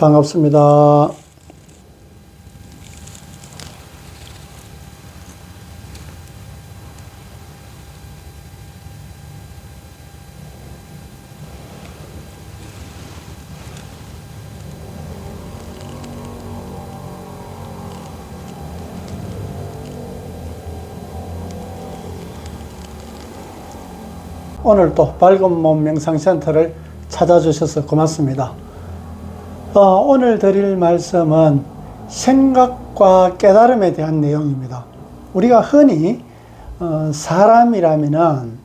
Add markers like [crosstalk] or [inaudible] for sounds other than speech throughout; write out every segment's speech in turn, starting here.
반갑습니다. 오늘 또 밝은 몸 명상센터를 찾아주셔서 고맙습니다. 어, 오늘 드릴 말씀은 생각과 깨달음에 대한 내용입니다. 우리가 흔히 어, 사람이라면은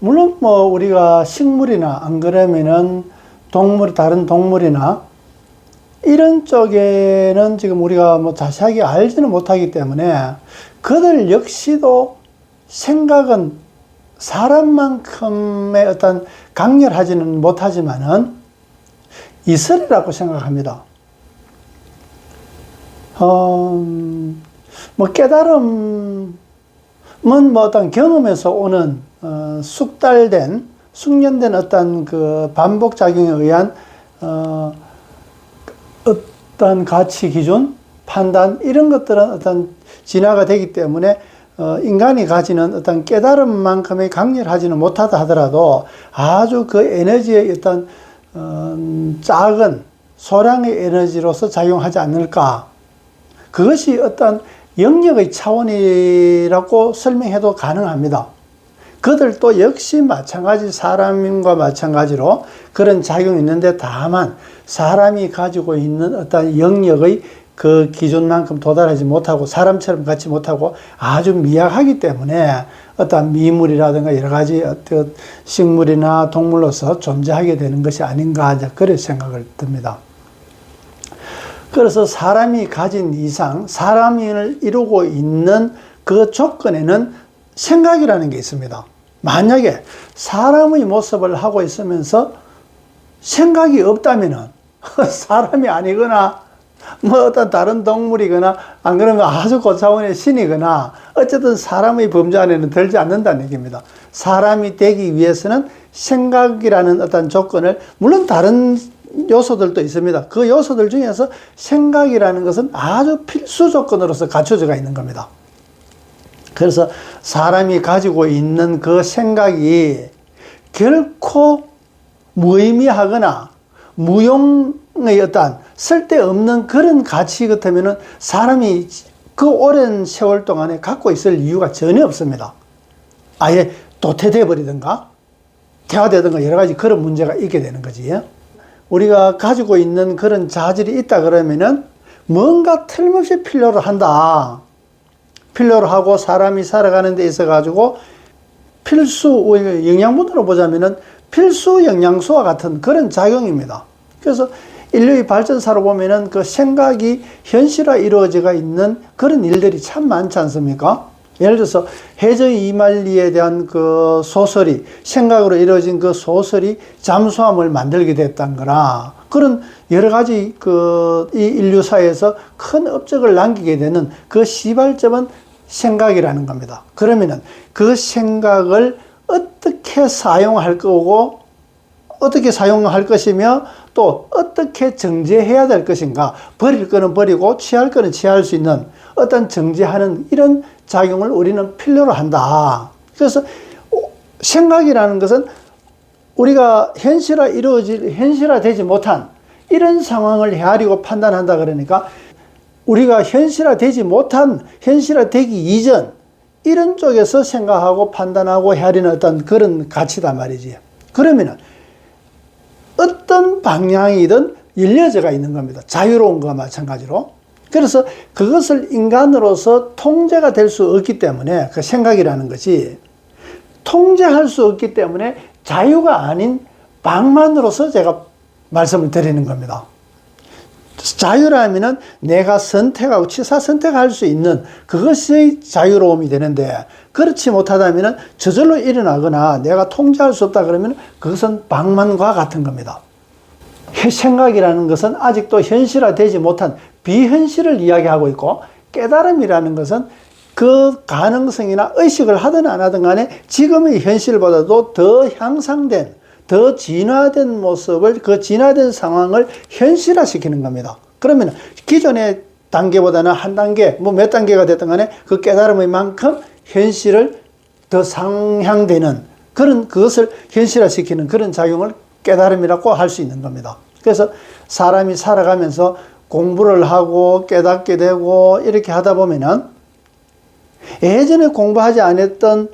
물론 뭐 우리가 식물이나 안 그러면은 동물 다른 동물이나 이런 쪽에는 지금 우리가 뭐 자세하게 알지는 못하기 때문에 그들 역시도 생각은 사람만큼의 어떤 강렬하지는 못하지만은 이슬이라고 생각합니다. 어, 뭐 깨달음은 뭐 어떤 경험에서 오는 어, 숙달된 숙련된 어떤 그 반복 작용에 의한 어, 어떤 가치 기준 판단 이런 것들은 어떤 진화가 되기 때문에 어, 인간이 가지는 어떤 깨달음만큼의 강렬하지는 못하다 하더라도 아주 그 에너지의 어떤 어, 작은 소량의 에너지로서 작용하지 않을까. 그것이 어떤 영역의 차원이라고 설명해도 가능합니다. 그들도 역시 마찬가지 사람과 마찬가지로 그런 작용이 있는데 다만 사람이 가지고 있는 어떤 영역의 그 기준만큼 도달하지 못하고 사람처럼 갖지 못하고 아주 미약하기 때문에 어떤 미물이라든가 여러 가지 어떤 식물이나 동물로서 존재하게 되는 것이 아닌가 그런 생각을 듭니다. 그래서 사람이 가진 이상 사람을 이루고 있는 그 조건에는 생각이라는 게 있습니다. 만약에 사람의 모습을 하고 있으면서 생각이 없다면 [laughs] 사람이 아니거나 뭐 어떤 다른 동물이거나 안 그러면 아주 고차원의 신이거나 어쨌든 사람의 범주 안에는 들지 않는다는 얘기입니다. 사람이 되기 위해서는 생각이라는 어떤 조건을 물론 다른 요소들도 있습니다. 그 요소들 중에서 생각이라는 것은 아주 필수 조건으로서 갖춰져 있는 겁니다. 그래서 사람이 가지고 있는 그 생각이 결코 무의미하거나 무용의 어떤 쓸데없는 그런 가치 같으면은 사람이 그 오랜 세월 동안에 갖고 있을 이유가 전혀 없습니다. 아예 도태돼 버리든가 퇴화되든가 여러 가지 그런 문제가 있게 되는 거지. 우리가 가지고 있는 그런 자질이 있다 그러면은 뭔가 틀림없이 필요로 한다. 필요로 하고 사람이 살아가는 데 있어 가지고 필수 영양분으로 보자면은 필수 영양소와 같은 그런 작용입니다. 그래서 인류의 발전사로 보면은 그 생각이 현실화 이루어져 있는 그런 일들이 참 많지 않습니까? 예를 들어서 해저 이말리에 대한 그 소설이 생각으로 이루어진 그 소설이 잠수함을 만들게 됐던 거나 그런 여러 가지 그 이 인류사에서 큰 업적을 남기게 되는 그 시발점은 생각이라는 겁니다. 그러면은 그 생각을 어떻게 사용할 거고 어떻게 사용할 것이며 또 어떻게 정제해야 될 것인가 버릴 거는 버리고 취할 거는 취할 수 있는 어떤 정제하는 이런 작용을 우리는 필요로 한다. 그래서 생각이라는 것은 우리가 현실화 이루어질 현실화 되지 못한 이런 상황을 헤아리고 판단한다 그러니까 우리가 현실화 되지 못한 현실화 되기 이전 이런 쪽에서 생각하고 판단하고 헤아리는 어떤 그런 가치다 말이지. 그러면은 어떤 방향이든 열려져가 있는 겁니다. 자유로운 것과 마찬가지로. 그래서 그것을 인간으로서 통제가 될 수 없기 때문에 그 생각이라는 것이 통제할 수 없기 때문에 자유가 아닌 방만으로서 제가 말씀을 드리는 겁니다. 자유라면은 내가 선택하고 취사 선택할 수 있는 그것이 자유로움이 되는데 그렇지 못하다면은 저절로 일어나거나 내가 통제할 수 없다 그러면 그것은 방만과 같은 겁니다. 생각이라는 것은 아직도 현실화되지 못한 비현실을 이야기하고 있고 깨달음이라는 것은 그 가능성이나 의식을 하든 안 하든 간에 지금의 현실보다도 더 향상된 더 진화된 모습을 그 진화된 상황을 현실화시키는 겁니다. 그러면 기존의 단계보다는 한 단계 뭐 몇 단계가 됐든 간에 그 깨달음의 만큼 현실을 더 상향되는 그런 그것을 현실화시키는 그런 작용을 깨달음이라고 할 수 있는 겁니다. 그래서 사람이 살아가면서 공부를 하고 깨닫게 되고 이렇게 하다 보면은 예전에 공부하지 않았던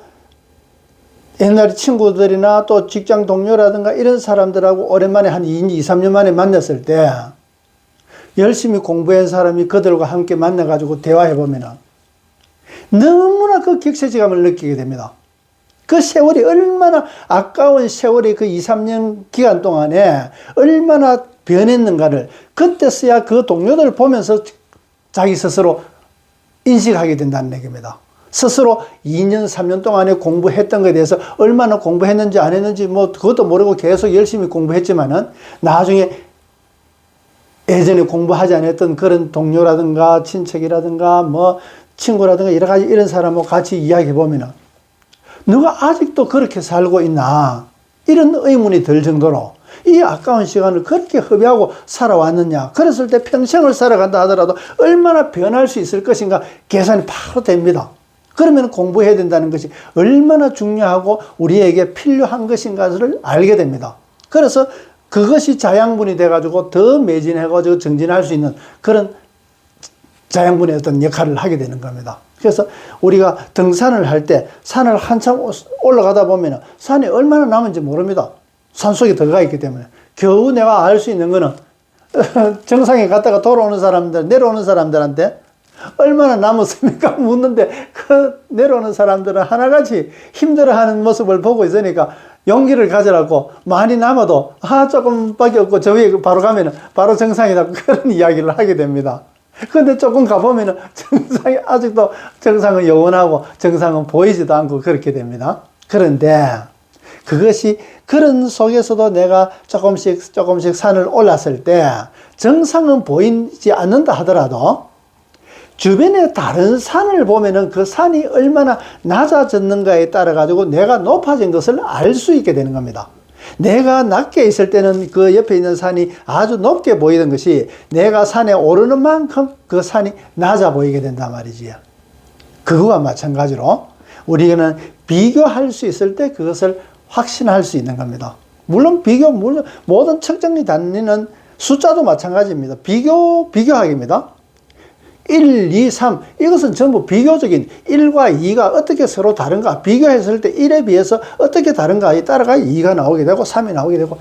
옛날 친구들이나 또 직장 동료라든가 이런 사람들하고 오랜만에 한 2, 3년 만에 만났을 때 열심히 공부한 사람이 그들과 함께 만나가지고 대화해 보면은 너무나 그 격세지감을 느끼게 됩니다. 그 세월이 얼마나 아까운 세월이 그 2, 3년 기간 동안에 얼마나 변했는가를 그때서야 그 동료들 보면서 자기 스스로 인식하게 된다는 얘기입니다. 스스로 2년, 3년 동안에 공부했던 것에 대해서 얼마나 공부했는지 안 했는지 뭐 그것도 모르고 계속 열심히 공부했지만은 나중에 예전에 공부하지 않았던 그런 동료라든가 친척이라든가 뭐 친구라든가 여러 가지 이런 사람하고 같이 이야기해 보면은 누가 아직도 그렇게 살고 있나? 이런 의문이 들 정도로 이 아까운 시간을 그렇게 허비하고 살아왔느냐? 그랬을 때 평생을 살아간다 하더라도 얼마나 변할 수 있을 것인가? 계산이 바로 됩니다. 그러면 공부해야 된다는 것이 얼마나 중요하고 우리에게 필요한 것인가를 알게 됩니다. 그래서 그것이 자양분이 돼가지고 더 매진해가지고 정진할 수 있는 그런 자양분의 어떤 역할을 하게 되는 겁니다. 그래서 우리가 등산을 할 때 산을 한참 올라가다 보면 산이 얼마나 남은지 모릅니다. 산 속에 들어가 있기 때문에. 겨우 내가 알 수 있는 거는 [laughs] 정상에 갔다가 돌아오는 사람들, 내려오는 사람들한테 얼마나 남았습니까? [laughs] 묻는데 그 내려오는 사람들은 하나같이 힘들어하는 모습을 보고 있으니까 용기를 가져라고 많이 남아도 아 조금밖에 없고 저 위에 바로 가면은 바로 정상이다 [laughs] 그런 이야기를 하게 됩니다. 근데 조금 가보면은 정상이 아직도 정상은 영원하고 정상은 보이지도 않고 그렇게 됩니다. 그런데 그것이 그런 속에서도 내가 조금씩 조금씩 산을 올랐을 때 정상은 보이지 않는다 하더라도 주변에 다른 산을 보면은 그 산이 얼마나 낮아졌는가에 따라 가지고 내가 높아진 것을 알 수 있게 되는 겁니다. 내가 낮게 있을 때는 그 옆에 있는 산이 아주 높게 보이던 것이 내가 산에 오르는 만큼 그 산이 낮아 보이게 된단 말이지요. 그거와 마찬가지로 우리는 비교할 수 있을 때 그것을 확신할 수 있는 겁니다. 물론 비교, 물론 모든 측정이 다니는 숫자도 마찬가지입니다. 비교, 비교하기입니다. 1, 2, 3 이것은 전부 비교적인 1과 2가 어떻게 서로 다른가 비교했을 때 1에 비해서 어떻게 다른가에 따라가 2가 나오게 되고 3이 나오게 되고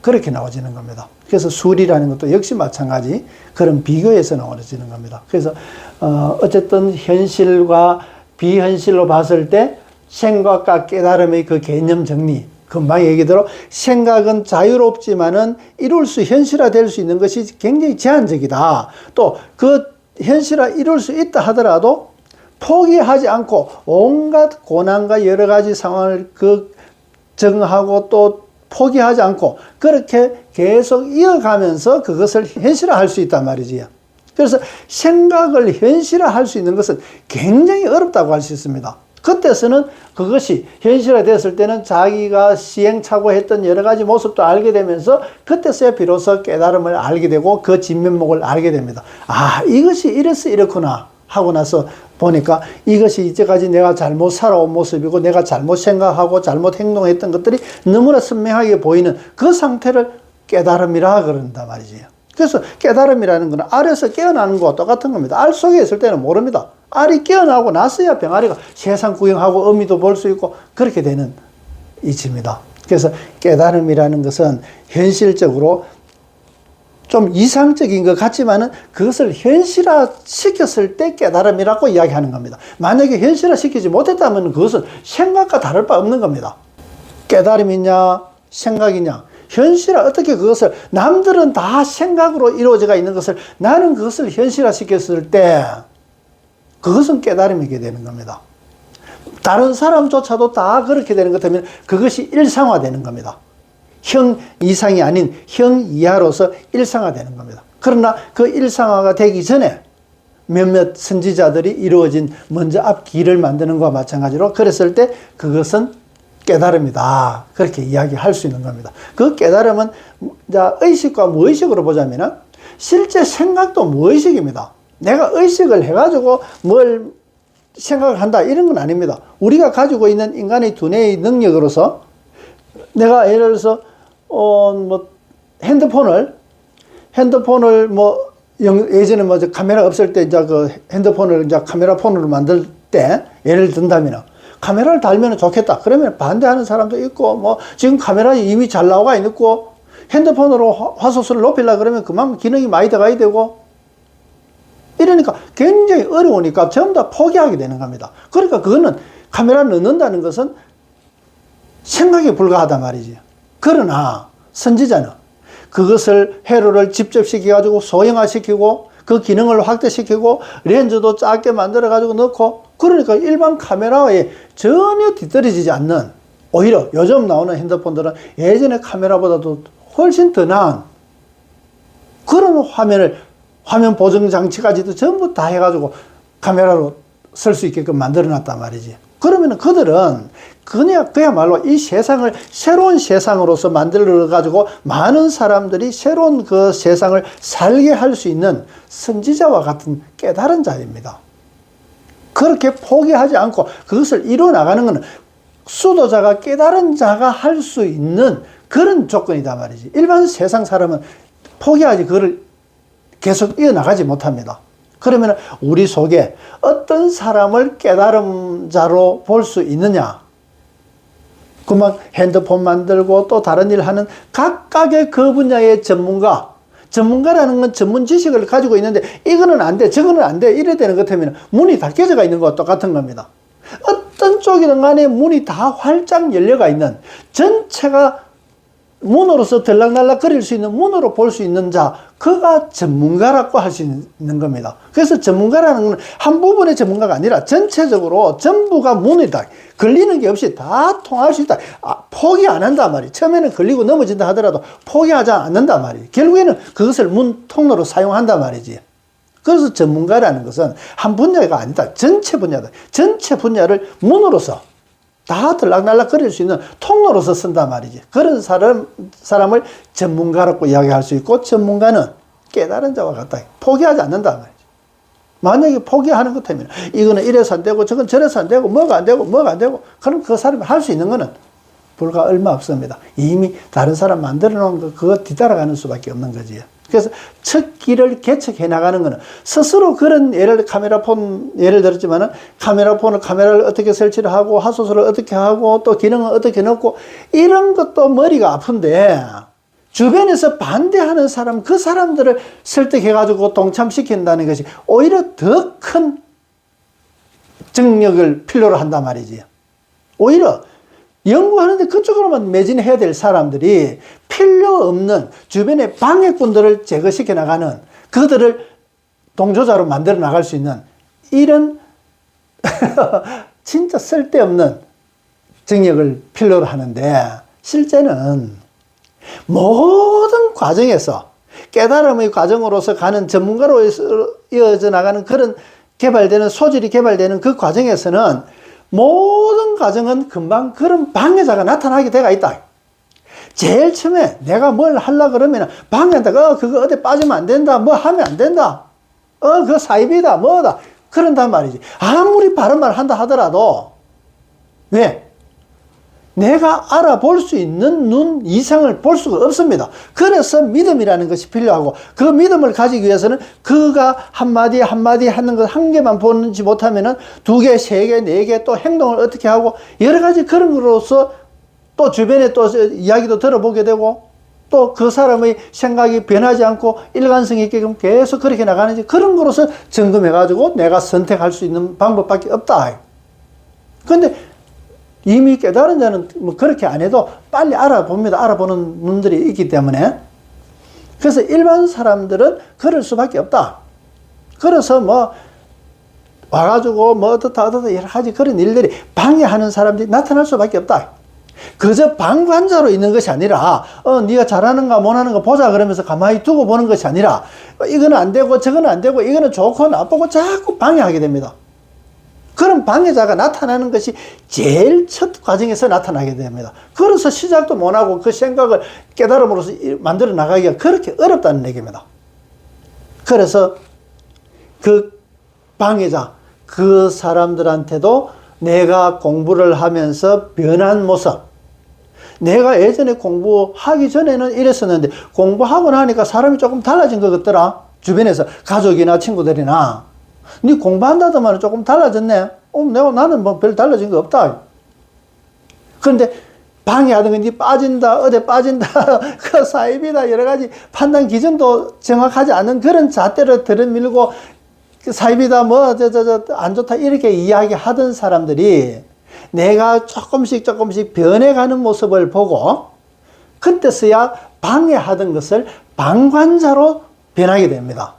그렇게 나와지는 겁니다. 그래서 술이라는 것도 역시 마찬가지 그런 비교에서 나와지는 겁니다. 그래서 어 어쨌든 현실과 비현실로 봤을 때 생각과 깨달음의 그 개념 정리 금방 얘기대로 생각은 자유롭지만은 이룰 수 현실화 될 수 있는 것이 굉장히 제한적이다. 또 그 현실화 이룰 수 있다 하더라도 포기하지 않고 온갖 고난과 여러 가지 상황을 그 정하고 또 포기하지 않고 그렇게 계속 이어가면서 그것을 현실화할 수 있단 말이지요. 그래서 생각을 현실화할 수 있는 것은 굉장히 어렵다고 할 수 있습니다. 그때서는 그것이 현실화 됐을 때는 자기가 시행착오했던 여러 가지 모습도 알게 되면서 그때서야 비로소 깨달음을 알게 되고 그 진면목을 알게 됩니다. 아, 이것이 이래서 이렇구나 하고 나서 보니까 이것이 이제까지 내가 잘못 살아온 모습이고 내가 잘못 생각하고 잘못 행동했던 것들이 너무나 선명하게 보이는 그 상태를 깨달음이라 그런다 말이지요. 그래서 깨달음이라는 것은 알에서 깨어나는 것과 똑같은 겁니다. 알 속에 있을 때는 모릅니다. 알이 깨어나고 나서야 병아리가 세상 구경하고 어미도 볼 수 있고 그렇게 되는 이치입니다. 그래서 깨달음이라는 것은 현실적으로 좀 이상적인 것 같지만은 그것을 현실화 시켰을 때 깨달음이라고 이야기하는 겁니다. 만약에 현실화 시키지 못했다면 그것은 생각과 다를 바 없는 겁니다. 깨달음이냐, 생각이냐. 현실화 어떻게 그것을 남들은 다 생각으로 이루어져 있는 것을 나는 그것을 현실화 시켰을 때 그것은 깨달음이게 되는 겁니다. 다른 사람조차도 다 그렇게 되는 것 같으면 그것이 일상화되는 겁니다. 형 이상이 아닌 형 이하로서 일상화되는 겁니다. 그러나 그 일상화가 되기 전에 몇몇 선지자들이 이루어진 먼저 앞 길을 만드는 것과 마찬가지로 그랬을 때 그것은 깨달음이다. 그렇게 이야기할 수 있는 겁니다. 그 깨달음은 자, 의식과 무의식으로 보자면은 실제 생각도 무의식입니다. 내가 의식을 해가지고 뭘 생각을 한다 이런 건 아닙니다. 우리가 가지고 있는 인간의 두뇌의 능력으로서 내가 예를 들어서 어 뭐 핸드폰을 핸드폰을 뭐 영- 예전에 뭐 카메라 없을 때 이제 그 핸드폰을 이제 카메라 폰으로 만들 때 예를 든다면 카메라를 달면 좋겠다. 그러면 반대하는 사람도 있고 뭐 지금 카메라 이미 잘 나와 있고 핸드폰으로 화- 화소수를 높이려 그러면 그만큼 기능이 많이 들어가야 되고 이러니까 굉장히 어려우니까 전부 다 포기하게 되는 겁니다. 그러니까 그거는 카메라 넣는다는 것은 생각에 불과하단 말이지. 그러나 선지자는 그것을 회로를 직접 시켜 가지고 소형화시키고 그 기능을 확대시키고 렌즈도 작게 만들어 가지고 넣고 그러니까 일반 카메라에 전혀 뒤떨어지지 않는 오히려 요즘 나오는 핸드폰들은 예전의 카메라보다도 훨씬 더 나은 그런 화면을 화면 보정 장치까지도 전부 다 해가지고 카메라로 쓸 수 있게끔 만들어 놨단 말이지. 그러면 그들은 그냥 그야말로 이 세상을 새로운 세상으로서 만들어 가지고 많은 사람들이 새로운 그 세상을 살게 할 수 있는 선지자와 같은 깨달은 자입니다. 그렇게 포기하지 않고 그것을 이루어 나가는 것은 수도자가 깨달은 자가 할 수 있는 그런 조건이다 말이지. 일반 세상 사람은 포기하지 그거를 계속 이어나가지 못합니다. 그러면 우리 속에 어떤 사람을 깨달음 자로 볼 수 있느냐? 그만 핸드폰 만들고 또 다른 일 하는 각각의 그 분야의 전문가, 전문가라는 건 전문 지식을 가지고 있는데 이거는 안 돼, 저거는 안 돼, 이래 되는 것 같으면 문이 다 깨져가 있는 것과 똑같은 겁니다. 어떤 쪽이든 간에 문이 다 활짝 열려가 있는 전체가 문으로서 들락날락 거릴 수 있는 문으로 볼 수 있는 자, 그가 전문가라고 할 수 있는 겁니다. 그래서 전문가라는 건 한 부분의 전문가가 아니라 전체적으로 전부가 문이다. 걸리는 게 없이 다 통할 수 있다. 아, 포기 안 한단 말이에요. 처음에는 걸리고 넘어진다 하더라도 포기하지 않는단 말이에요. 결국에는 그것을 문 통로로 사용한단 말이지. 그래서 전문가라는 것은 한 분야가 아니다. 전체 분야다. 전체 분야를 문으로서 다 들락날락 거릴 수 있는 통로로서 쓴단 말이지. 그런 사람, 사람을 전문가라고 이야기할 수 있고, 전문가는 깨달은 자와 같다. 포기하지 않는단 말이지. 만약에 포기하는 것 때문에, 이거는 이래서 안 되고, 저건 저래서 안 되고, 뭐가 안 되고, 뭐가 안 되고, 그럼 그 사람이 할 수 있는 거는 불과 얼마 없습니다. 이미 다른 사람 만들어 놓은 거, 그거 뒤따라가는 수밖에 없는 거지. 그래서 첫 길을 개척해 나가는 거는 스스로 그런 예를 카메라폰 예를 들었지만은 카메라폰을 카메라를 어떻게 설치를 하고 하소서를 어떻게 하고 또 기능을 어떻게 넣고 이런 것도 머리가 아픈데 주변에서 반대하는 사람 그 사람들을 설득해 가지고 동참시킨다는 것이 오히려 더 큰 정력을 필요로 한단 말이지. 오히려 연구하는데 그쪽으로만 매진해야 될 사람들이 필요 없는 주변의 방해꾼들을 제거시켜 나가는 그들을 동조자로 만들어 나갈 수 있는 이런 [laughs] 진짜 쓸데없는 정력을 필요로 하는데 실제는 모든 과정에서 깨달음의 과정으로서 가는 전문가로 이어져 나가는 그런 개발되는 소질이 개발되는 그 과정에서는 모든 과정은 금방 그런 방해자가 나타나게 돼가 있다. 제일 처음에 내가 뭘 하려 그러면 방해한다. 어, 그거 어디 빠지면 안 된다. 뭐 하면 안 된다. 어, 그거 사입이다. 뭐다. 그런단 말이지. 아무리 바른 말 한다 하더라도, 왜? 내가 알아볼 수 있는 눈 이상을 볼 수가 없습니다. 그래서 믿음이라는 것이 필요하고 그 믿음을 가지기 위해서는 그가 한마디 한마디 하는 것 한 개만 보는지 못하면은 두 개, 세 개, 네 개 또 행동을 어떻게 하고 여러 가지 그런 거로서 또 주변에 또 이야기도 들어보게 되고 또그 사람의 생각이 변하지 않고 일관성 있게끔 계속 그렇게 나가는지 그런 거로서 점검해 가지고 내가 선택할 수 있는 방법밖에 없다. 근데 이미 깨달은 자는 뭐 그렇게 안 해도 빨리 알아봅니다. 알아보는 눈들이 있기 때문에. 그래서 일반 사람들은 그럴 수밖에 없다. 그래서 뭐, 와가지고 뭐 어떻다 어떻다 여러 가지 그런 일들이 방해하는 사람들이 나타날 수밖에 없다. 그저 방관자로 있는 것이 아니라 어 네가 잘하는가 못하는가 보자 그러면서 가만히 두고 보는 것이 아니라 어, 이거는 안 되고 저거는 안 되고 이거는 좋고 나쁘고 자꾸 방해하게 됩니다. 그런 방해자가 나타나는 것이 제일 첫 과정에서 나타나게 됩니다. 그래서 시작도 못하고 그 생각을 깨달음으로써 이- 만들어 나가기가 그렇게 어렵다는 얘기입니다. 그래서 그 방해자, 그 사람들한테도 내가 공부를 하면서 변한 모습, 내가 예전에 공부하기 전에는 이랬었는데 공부하고 나니까 사람이 조금 달라진 것 같더라. 주변에서 가족이나 친구들이나 네 공부한다더만 조금 달라졌네. 어, 내가 나는 뭐 별 달라진 거 없다. 그런데 방해하던 건니 빠진다, 어디 빠진다, [laughs] 그 사입이다, 여러 가지 판단 기준도 정확하지 않은 그런 잣대로 들이밀고 그 사입이다, 뭐, 저, 저, 저, 안 좋다, 이렇게 이야기하던 사람들이 내가 조금씩 조금씩 변해가는 모습을 보고 그때서야 방해하던 것을 방관자로 변하게 됩니다.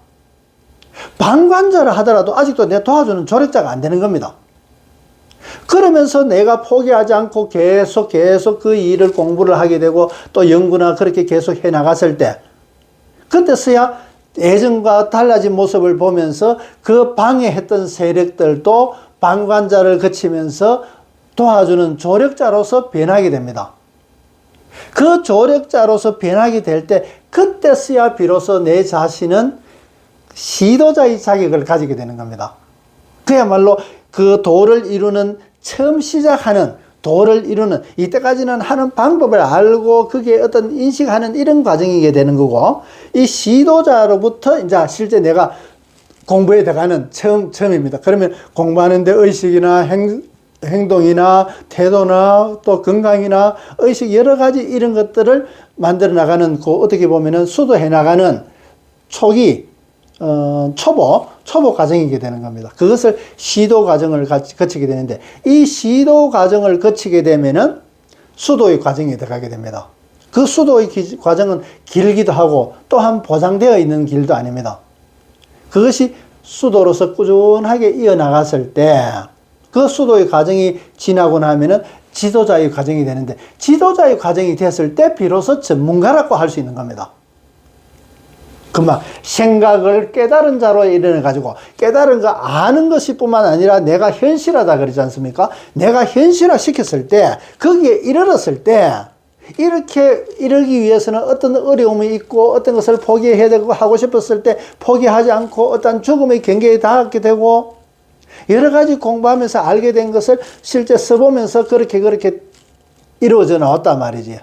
방관자를 하더라도 아직도 내 도와주는 조력자가 안 되는 겁니다. 그러면서 내가 포기하지 않고 계속 계속 그 일을 공부를 하게 되고 또 연구나 그렇게 계속 해 나갔을 때 그때서야 예전과 달라진 모습을 보면서 그 방해했던 세력들도 방관자를 거치면서 도와주는 조력자로서 변하게 됩니다. 그 조력자로서 변하게 될 때 그때서야 비로소 내 자신은 시도자의 자격을 가지게 되는 겁니다. 그야말로 그 도를 이루는 처음 시작하는 도를 이루는 이때까지는 하는 방법을 알고 그게 어떤 인식하는 이런 과정이게 되는 거고 이 시도자로부터 이제 실제 내가 공부에 들어가는 처음 처음입니다. 그러면 공부하는데 의식이나 행, 행동이나 태도나 또 건강이나 의식 여러 가지 이런 것들을 만들어 나가는 그 어떻게 보면은 수도해 나가는 초기 어, 초보, 초보 과정이게 되는 겁니다. 그것을 시도 과정을 거치게 되는데, 이 시도 과정을 거치게 되면은 수도의 과정에 들어가게 됩니다. 그 수도의 기- 과정은 길기도 하고 또한 보장되어 있는 길도 아닙니다. 그것이 수도로서 꾸준하게 이어나갔을 때, 그 수도의 과정이 지나고 나면은 지도자의 과정이 되는데, 지도자의 과정이 됐을 때 비로소 전문가라고 할 수 있는 겁니다. 금방 생각을 깨달은 자로 이르는 가지고 깨달은 거 아는 것이 뿐만 아니라 내가 현실하다 그러지 않습니까? 내가 현실화 시켰을 때 거기에 이르렀을 때 이렇게 이르기 위해서는 어떤 어려움이 있고 어떤 것을 포기해야 되고 하고 싶었을 때 포기하지 않고 어떤 죽음의 경계에 닿게 되고 여러 가지 공부하면서 알게 된 것을 실제 써보면서 그렇게 그렇게 이루어져 나왔단 말이지.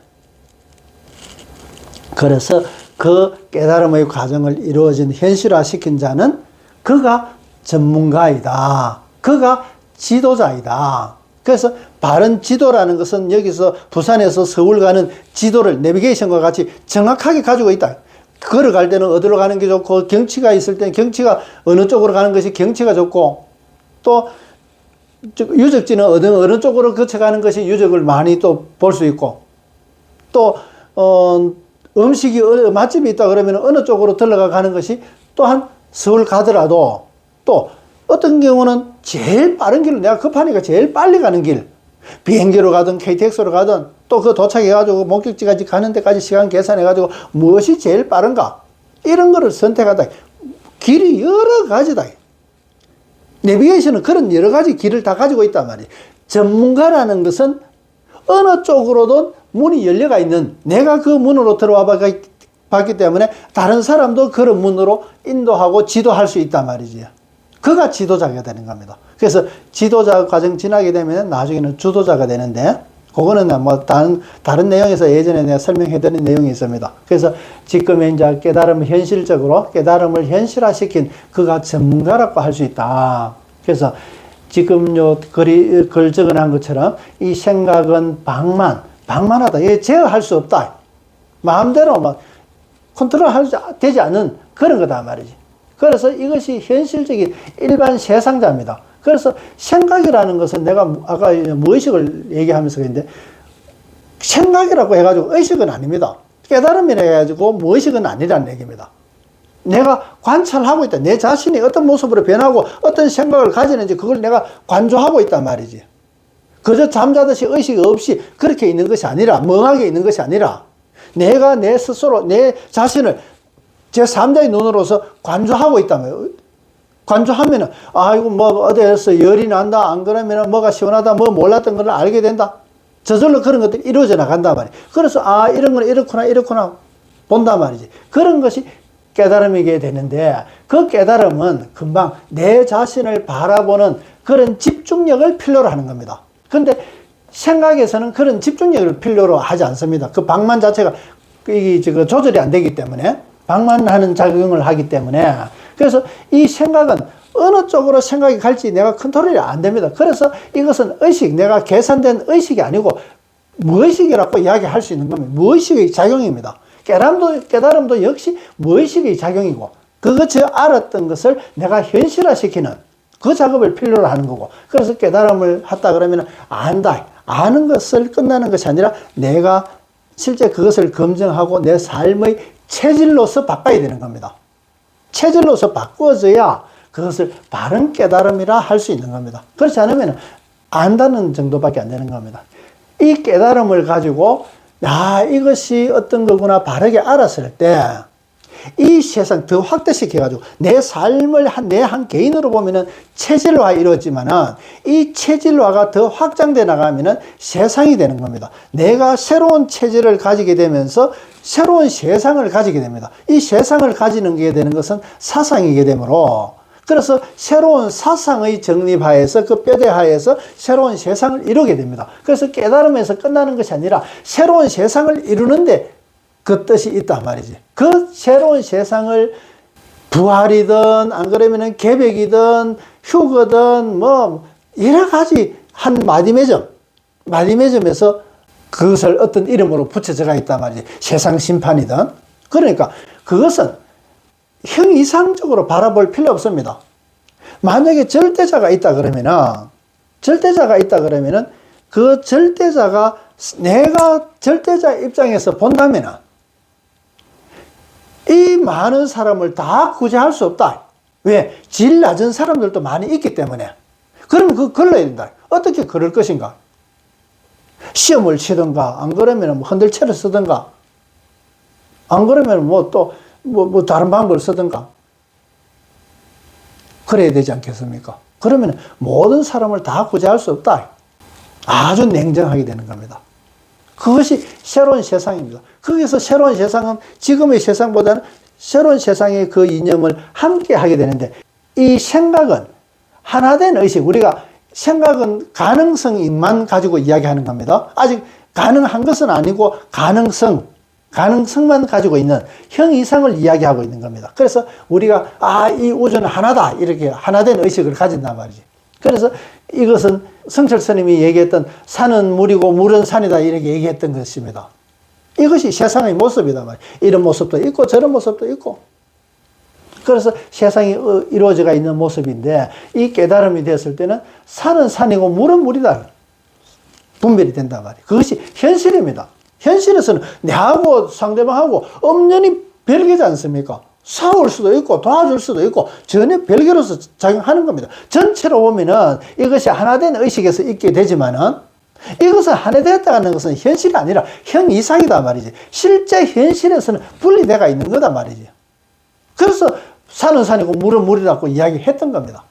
그래서 그 깨달음의 과정을 이루어진 현실화 시킨 자는 그가 전문가이다. 그가 지도자이다. 그래서 바른 지도라는 것은 여기서 부산에서 서울 가는 지도를 내비게이션과 같이 정확하게 가지고 있다. 걸어갈 때는 어디로 가는 게 좋고 경치가 있을 때는 경치가 어느 쪽으로 가는 것이 경치가 좋고 또저 유적지는 어느, 어느 쪽으로 거쳐가는 것이 유적을 많이 또 볼 수 있고 또, 어, 음식이 어느 맛집이 있다 그러면 어느 쪽으로 들어가 가는 것이 또한 서울 가더라도 또 어떤 경우는 제일 빠른 길을 내가 급하니까 제일 빨리 가는 길. 비행기로 가든 KTX로 가든 또 그 도착해가지고 목적지까지 가는 데까지 시간 계산해가지고 무엇이 제일 빠른가? 이런 거를 선택하다. 길이 여러 가지다. 내비게이션은 그런 여러 가지 길을 다 가지고 있단 말이에요. 전문가라는 것은 어느 쪽으로든 문이 열려가 있는 내가 그 문으로 들어와 봤- 봤기 때문에 다른 사람도 그런 문으로 인도하고 지도할 수 있단 말이지요. 그가 지도자가 되는 겁니다. 그래서 지도자 과정 지나게 되면 나중에는 주도자가 되는데 그거는 뭐 다른 다른 내용에서 예전에 내가 설명해 드린 내용이 있습니다. 그래서 지금 이제 깨달음 현실적으로 깨달음을 현실화시킨 그가 전문가라고 할 수 있다. 그래서 지금 요 글이 글 적어놓은 것처럼 이 생각은 방만 방만하다. 이게 제어할 수 없다. 마음대로 막 컨트롤 할 수- 되지 않는 그런 거다 말이지. 그래서 이것이 현실적인 일반 세상자입니다. 그래서 생각이라는 것은 내가 아까 무의식을 얘기하면서 그랬는데 생각이라고 해가지고 의식은 아닙니다. 깨달음이라 해가지고 무의식은 아니라는 얘기입니다. 내가 관찰하고 있다. 내 자신이 어떤 모습으로 변하고 어떤 생각을 가지는지 그걸 내가 관조하고 있단 말이지. 그저 잠자듯이 의식 없이 그렇게 있는 것이 아니라, 멍하게 있는 것이 아니라, 내가 내 스스로, 내 자신을 제 3자의 눈으로서 관조하고 있단 말이에요. 관조하면은 아이고 뭐 어디에서 열이 난다 안 그러면은 뭐가 시원하다 뭐 몰랐던 걸 알게 된다 저절로 그런 것들이 이루어져 나간단 말이에요 그래서 아 이런 건 이렇구나 이렇구나 본단 말이지 그런 것이 깨달음이게 되는데 그 깨달음은 금방 내 자신을 바라보는 그런 집중력을 필요로 하는 겁니다 근데 생각에서는 그런 집중력을 필요로 하지 않습니다 그 방만 자체가 이게 지금 조절이 안 되기 때문에 방만하는 작용을 하기 때문에 그래서 이 생각은 어느 쪽으로 생각이 갈지 내가 컨트롤이 안 됩니다. 그래서 이것은 의식, 내가 계산된 의식이 아니고 무의식이라고 이야기할 수 있는 겁니다. 무의식의 작용입니다. 깨달음도, 깨달음도 역시 무의식의 작용이고 그것을 알았던 것을 내가 현실화시키는 그 작업을 필요로 하는 거고 그래서 깨달음을 했다 그러면 안다. 아는 것을 끝나는 것이 아니라 내가 실제 그것을 검증하고 내 삶의 체질로서 바꿔야 되는 겁니다. 체질로서 바꾸어져야 그것을 바른 깨달음이라 할 수 있는 겁니다. 그렇지 않으면 안다는 정도밖에 안 되는 겁니다. 이 깨달음을 가지고 야 이것이 어떤 거구나 바르게 알았을 때 이 세상 더 확대시켜 가지고 내 삶을 한 내 한 개인으로 보면은 체질화 이루어지만은 이 체질화가 더 확장돼 나가면은 세상이 되는 겁니다. 내가 새로운 체질을 가지게 되면서 새로운 세상을 가지게 됩니다. 이 세상을 가지는 게 되는 것은 사상이게 되므로 그래서 새로운 사상의 정립하에서 그 뼈대하에서 새로운 세상을 이루게 됩니다. 그래서 깨달음에서 끝나는 것이 아니라 새로운 세상을 이루는데 그 뜻이 있단 말이지. 그 새로운 세상을 부활이든 안 그러면은 계백이든 휴거든 뭐 여러 가지 한 마디매점 마디매점에서 그것을 어떤 이름으로 붙여져가 있단 말이지. 세상 심판이든 그러니까 그것은 형 이상적으로 바라볼 필요 없습니다. 만약에 절대자가 있다 그러면은 절대자가 있다 그러면은 그 절대자가 내가 절대자 입장에서 본다면은 이 많은 사람을 다 구제할 수 없다. 왜? 질 낮은 사람들도 많이 있기 때문에. 그러면 그 걸러야 된다. 어떻게 그럴 것인가? 시험을 치든가, 안 그러면 뭐 흔들채를 쓰든가, 안 그러면 뭐 또, 뭐, 뭐 다른 방법을 쓰든가. 그래야 되지 않겠습니까? 그러면 모든 사람을 다 구제할 수 없다. 아주 냉정하게 되는 겁니다. 그것이 새로운 세상입니다. 거기서 새로운 세상은 지금의 세상보다는 새로운 세상의 그 이념을 함께 하게 되는데 이 생각은 하나된 의식, 우리가 생각은 가능성만 가지고 이야기하는 겁니다. 아직 가능한 것은 아니고 가능성, 가능성만 가지고 있는 형 이상을 이야기하고 있는 겁니다. 그래서 우리가 아, 이 우주는 하나다. 이렇게 하나된 의식을 가진단 말이지. 그래서 이것은 성철 스님이 얘기했던 산은 물이고 물은 산이다. 이렇게 얘기했던 것입니다. 이것이 세상의 모습이다 말이야. 이런 모습도 있고 저런 모습도 있고. 그래서 세상이 어, 이루어져 있는 모습인데 이 깨달음이 됐을 때는 산은 산이고 물은 물이다. 분별이 된단 말이에요. 그것이 현실입니다. 현실에서는 내하고 상대방하고 엄연히 별개지 않습니까? 싸울 수도 있고 도와줄 수도 있고 전혀 별개로서 작용하는 겁니다. 전체로 보면은 이것이 하나된 의식에서 있게 되지만은 이것은 하나 되었다는 것은 현실이 아니라 형 이상이다 말이지. 실제 현실에서는 분리되가 있는 거다 말이지. 그래서 산은 산이고 물은 물이라고 이야기했던 겁니다.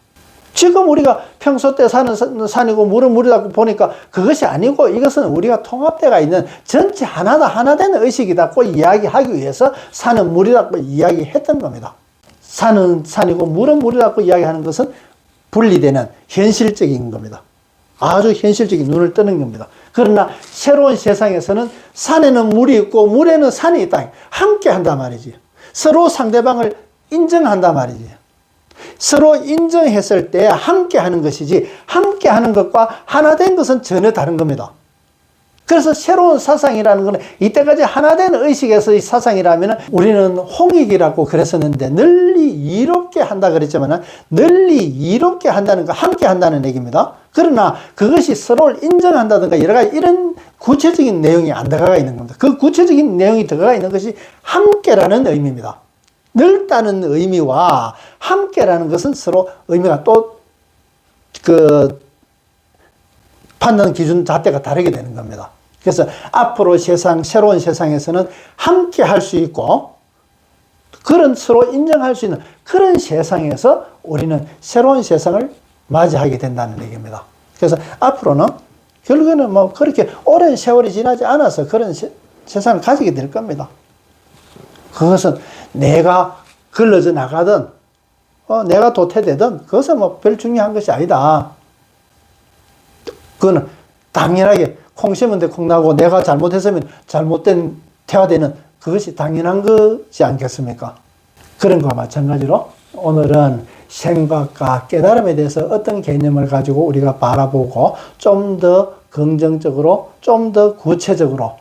지금 우리가 평소 때 사는 산이고 물은 물이라고 보니까 그것이 아니고 이것은 우리가 통합되어 있는 전체 하나다 하나된 의식이다고 이야기하기 위해서 산은 물이라고 이야기했던 겁니다. 산은 산이고 물은 물이라고 이야기하는 것은 분리되는 현실적인 겁니다. 아주 현실적인 눈을 뜨는 겁니다. 그러나 새로운 세상에서는 산에는 물이 있고 물에는 산이 있다. 함께 한단 말이지. 서로 상대방을 인정한단 말이지. 서로 인정했을 때 함께 하는 것이지 함께 하는 것과 하나 된 것은 전혀 다른 겁니다. 그래서 새로운 사상이라는 것은 이때까지 하나된 의식에서의 사상이라면 우리는 홍익이라고 그랬었는데 널리 이롭게 한다 그랬지만 널리 이롭게 한다는 거 함께 한다는 얘기입니다. 그러나 그것이 서로를 인정한다든가 여러 가지 이런 구체적인 내용이 안 들어가 있는 겁니다. 그 구체적인 내용이 들어가 있는 것이 함께라는 의미입니다. 넓다는 의미와 함께라는 것은 서로 의미가 또 그 판단 기준 잣대가 다르게 되는 겁니다. 그래서 앞으로 세상, 새로운 세상에서는 함께 할 수 있고, 그런 서로 인정할 수 있는 그런 세상에서 우리는 새로운 세상을 맞이하게 된다는 얘기입니다. 그래서 앞으로는 결국에는 뭐 그렇게 오랜 세월이 지나지 않아서 그런 세, 세상을 가지게 될 겁니다. 그것은 내가 걸러져 나가든 어, 내가 도태되든 그것은 뭐 별 중요한 것이 아니다. 그거는 당연하게 콩 심은 데 콩 나고 내가 잘못했으면 잘못된 태화되는 그것이 당연한 것이 않겠습니까? 그런 거와 마찬가지로 오늘은 생각과 깨달음에 대해서 어떤 개념을 가지고 우리가 바라보고 좀 더 긍정적으로 좀 더 구체적으로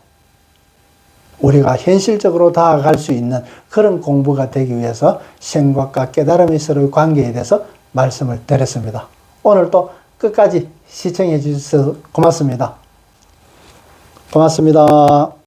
우리가 현실적으로 다가갈 수 있는 그런 공부가 되기 위해서 생각과 깨달음의 서로의 관계에 대해서 말씀을 드렸습니다. 오늘 또 끝까지 시청해 주셔서 고맙습니다. 고맙습니다.